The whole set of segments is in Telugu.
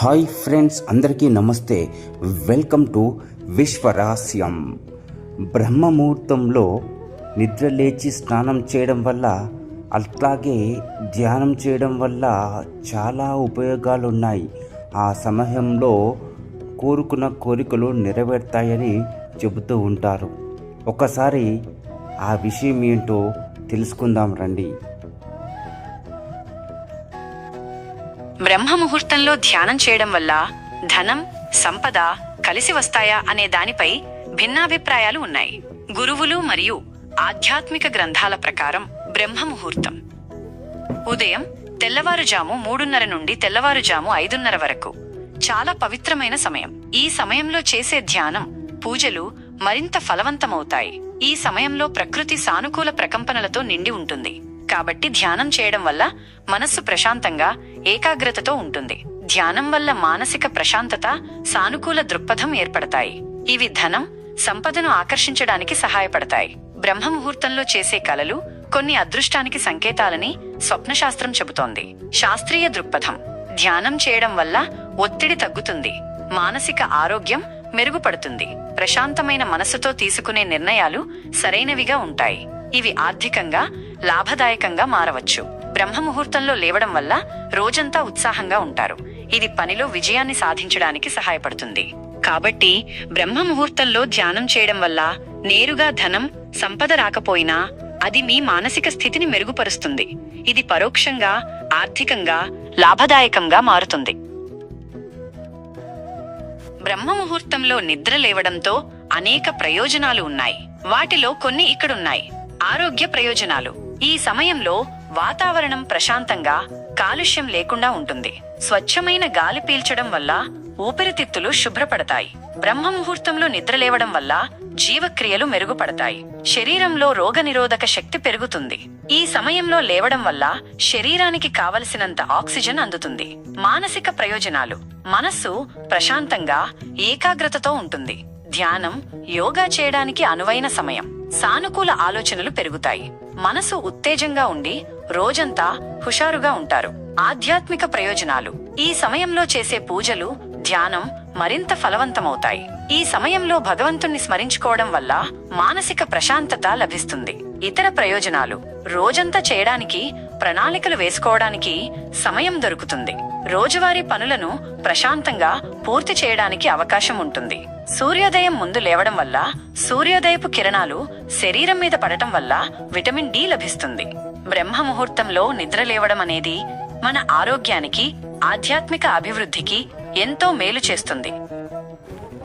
హాయ్ ఫ్రెండ్స్ అందరికీ నమస్తే. వెల్కమ్ టు విశ్వరహస్యం బ్రహ్మముహూర్తంలో నిద్ర లేచి స్నానం చేయడం వల్ల అట్లాగే ధ్యానం చేయడం వల్ల చాలా ఉపయోగాలు ఉన్నాయి ఆ సమయంలో కోరుకున్న కోరికలు నెరవేరుతాయని చెబుతూ ఉంటారు. ఒకసారి ఆ విషయం ఏంటో తెలుసుకుందాం రండి. బ్రహ్మ ముహూర్తంలో ధ్యానం చేయడం వల్ల ధనం సంపద కలిసి వస్తాయా అనే దానిపై భిన్నాభిప్రాయాలు ఉన్నాయి. గురువులు మరియు ఆధ్యాత్మిక గ్రంథాల ప్రకారం బ్రహ్మముహూర్తం. ఉదయం తెల్లవారుజాము మూడున్నర నుండి తెల్లవారుజాము ఐదున్నర వరకు. చాలా పవిత్రమైన సమయం. ఈ సమయంలో చేసే ధ్యానం పూజలు మరింత ఫలవంతమవుతాయి. ఈ సమయంలో ప్రకృతి సానుకూల ప్రకంపనలతో నిండి ఉంటుంది. కాబట్టి ధ్యానం చేయడం వల్ల మనస్సు ప్రశాంతంగా ఏకాగ్రతతో ఉంటుంది. ధ్యానం వల్ల మానసిక ప్రశాంతత సానుకూల దృక్పథం ఏర్పడతాయి. ఇవి ధనం సంపదను ఆకర్షించడానికి సహాయపడతాయి. బ్రహ్మ ముహూర్తంలో చేసే కలలు కొన్ని అదృష్టానికి సంకేతాలని స్వప్నశాస్త్రం చెబుతోంది. శాస్త్రీయ దృక్పథం. ధ్యానం చేయడం వల్ల ఒత్తిడి తగ్గుతుంది. మానసిక ఆరోగ్యం మెరుగుపడుతుంది. ప్రశాంతమైన మనసుతో తీసుకునే నిర్ణయాలు సరైనవిగా ఉంటాయి. ఇవి ఆర్థికంగా లాభదాయకంగా మారవచ్చు. బ్రహ్మముహూర్తంలో లేవడం వల్ల రోజంతా ఉత్సాహంగా ఉంటారు. ఇది పనిలో విజయాన్ని సాధించడానికి సహాయపడుతుంది. కాబట్టి బ్రహ్మముహూర్తంలో ధ్యానం చేయడం వల్ల నేరుగా ధనం సంపద రాకపోయినా అది మీ మానసిక స్థితిని మెరుగుపరుస్తుంది. ఇది పరోక్షంగా ఆర్థికంగా లాభదాయకంగా మారుతుంది. బ్రహ్మ ముహూర్తంలో నిద్ర లేవడంతో అనేక ప్రయోజనాలు ఉన్నాయి. వాటిలో కొన్ని ఇక్కడున్నాయి. ఆరోగ్య ప్రయోజనాలు. ఈ సమయంలో వాతావరణం ప్రశాంతంగా కాలుష్యం లేకుండా ఉంటుంది. స్వచ్ఛమైన గాలి పీల్చడం వల్ల ఊపిరితిత్తులు శుభ్రపడతాయి. బ్రహ్మ ముహూర్తంలో నిద్ర లేవడం వల్ల జీవక్రియలు మెరుగుపడతాయి. శరీరంలో రోగనిరోధక శక్తి పెరుగుతుంది. ఈ సమయంలో లేవడం వల్ల శరీరానికి కావలసినంత ఆక్సిజన్ అందుతుంది. మానసిక ప్రయోజనాలు. మనస్సు ప్రశాంతంగా ఏకాగ్రతతో ఉంటుంది. ధ్యానం యోగా చేయడానికి అనువైన సమయం. సానుకూల ఆలోచనలు పెరుగుతాయి. మనసు ఉత్తేజంగా ఉండి రోజంతా హుషారుగా ఉంటారు. ఆధ్యాత్మిక ప్రయోజనాలు. ఈ సమయంలో చేసే పూజలు ధ్యానం మరింత ఫలవంతమవుతాయి. ఈ సమయంలో భగవంతుణ్ణి స్మరించుకోవడం వల్ల మానసిక ప్రశాంతత లభిస్తుంది. ఇతర ప్రయోజనాలు. రోజంతా చేయడానికి ప్రణాళికలు వేసుకోవడానికి సమయం దొరుకుతుంది. రోజువారీ పనులను ప్రశాంతంగా పూర్తి చేయడానికి అవకాశం ఉంటుంది. సూర్యోదయం ముందు లేవడం వల్ల సూర్యోదయపు కిరణాలు శరీరం మీద పడటం వల్ల విటమిన్ డి లభిస్తుంది. బ్రహ్మ ముహూర్తంలో నిద్ర లేవడం అనేది మన ఆరోగ్యానికి ఆధ్యాత్మిక అభివృద్ధికి ఎంతో మేలు చేస్తుంది.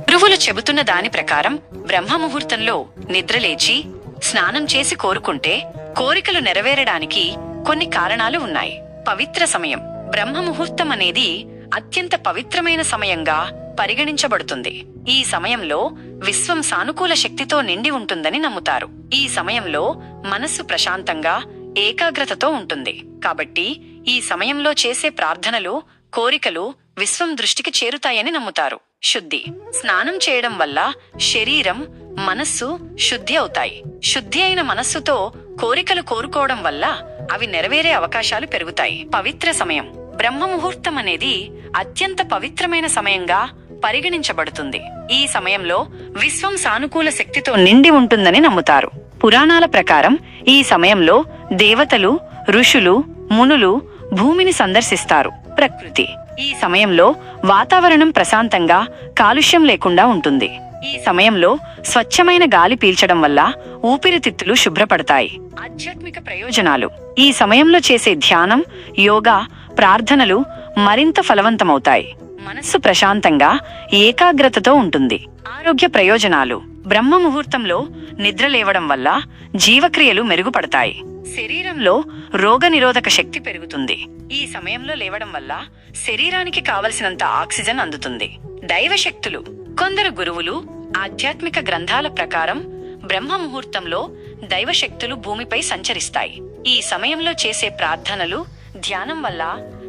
గురువులు చెబుతున్న దాని ప్రకారం బ్రహ్మ ముహూర్తంలో నిద్రలేచి స్నానం చేసి కోరుకుంటే కోరికలు నెరవేరడానికి కొన్ని కారణాలు ఉన్నాయి. పవిత్ర సమయం బ్రహ్మ ముహూర్తం అనేది అత్యంత పవిత్రమైన సమయంగా పరిగణించబడుతుంది. ఈ సమయంలో విశ్వం సానుకూల శక్తితో నిండి ఉంటుందని నమ్ముతారు. ఈ సమయంలో మనస్సు ప్రశాంతంగా ఏకాగ్రతతో ఉంటుంది. కాబట్టి ఈ సమయంలో చేసే ప్రార్థనలు కోరికలు విశ్వం దృష్టికి చేరుతాయని నమ్ముతారు. శుద్ధి స్నానం చేయడం వల్ల శరీరం మనస్సు శుద్ధి అవుతాయి. శుద్ధి అయిన మనస్సుతో కోరికలు కోరుకోవడం వల్ల అవి నెరవేరే అవకాశాలు పెరుగుతాయి. పవిత్ర సమయం. బ్రహ్మ ముహూర్తం అనేది అత్యంత పవిత్రమైన సమయంగా పరిగణించబడుతుంది. ఈ సమయంలో విశ్వం సానుకూల శక్తితో నిండి ఉంటుందని నమ్ముతారు. పురాణాల ప్రకారం ఈ సమయంలో దేవతలు ఋషులు మునులు భూమిని సందర్శిస్తారు. ప్రకృతి. ఈ సమయంలో వాతావరణం ప్రశాంతంగా కాలుష్యం లేకుండా ఉంటుంది. ఈ సమయంలో స్వచ్ఛమైన గాలి పీల్చడం వల్ల ఊపిరితిత్తులు శుభ్రపడతాయి. ఆధ్యాత్మిక ప్రయోజనాలు. ఈ సమయంలో చేసే ధ్యానం యోగా ప్రార్థనలు మరింత ఫలవంతమవుతాయి. మనస్సు ప్రశాంతంగా ఏకాగ్రతతో ఉంటుంది. ఆరోగ్య ప్రయోజనాలు. బ్రహ్మ ముహూర్తంలో నిద్ర లేవడం వల్ల జీవక్రియలు మెరుగుపడతాయి. శరీరంలో రోగనిరోధక శక్తి పెరుగుతుంది. ఈ సమయంలో లేవడం వల్ల శరీరానికి కావలసినంత ఆక్సిజన్ అందుతుంది. దైవ శక్తులు కొందరు గురువులు ఆధ్యాత్మిక గ్రంథాల ప్రకారం బ్రహ్మ ముహూర్తంలో దైవశక్తులు భూమిపై సంచరిస్తాయి. ఈ సమయంలో చేసే ప్రార్థనలు ధ్యానం వల్ల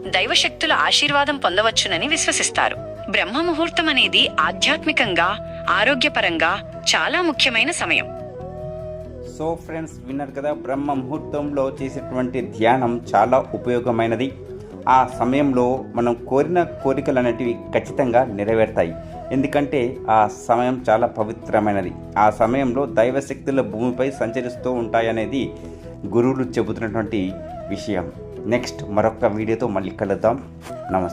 దైవశక్తుల ఆశీర్వాదం పొందవచ్చునని విశ్వసిస్తారు. బ్రహ్మ ముహూర్తం అనేది ఆధ్యాత్మికంగా ఆరోగ్యపరంగా చాలా ముఖ్యమైన సమయం. సో ఫ్రెండ్స్ విన్నారు కదా బ్రహ్మ ముహూర్తంలో చేసేటువంటి ధ్యానం చాలా ఉపయోగమైనది. ఆ సమయంలో మనం కోరిన కోరికలు అనేటివి ఖచ్చితంగా నెరవేరుతాయి. ఎందుకంటే ఆ సమయం చాలా పవిత్రమైనది. ఆ సమయంలో దైవశక్తుల భూమిపై సంచరిస్తూ ఉంటాయనేది గురువులు చెబుతున్నటువంటి విషయం. నెక్స్ట్ మరొక వీడియోతో మళ్ళీ కలుద్దాం. నమస్తే.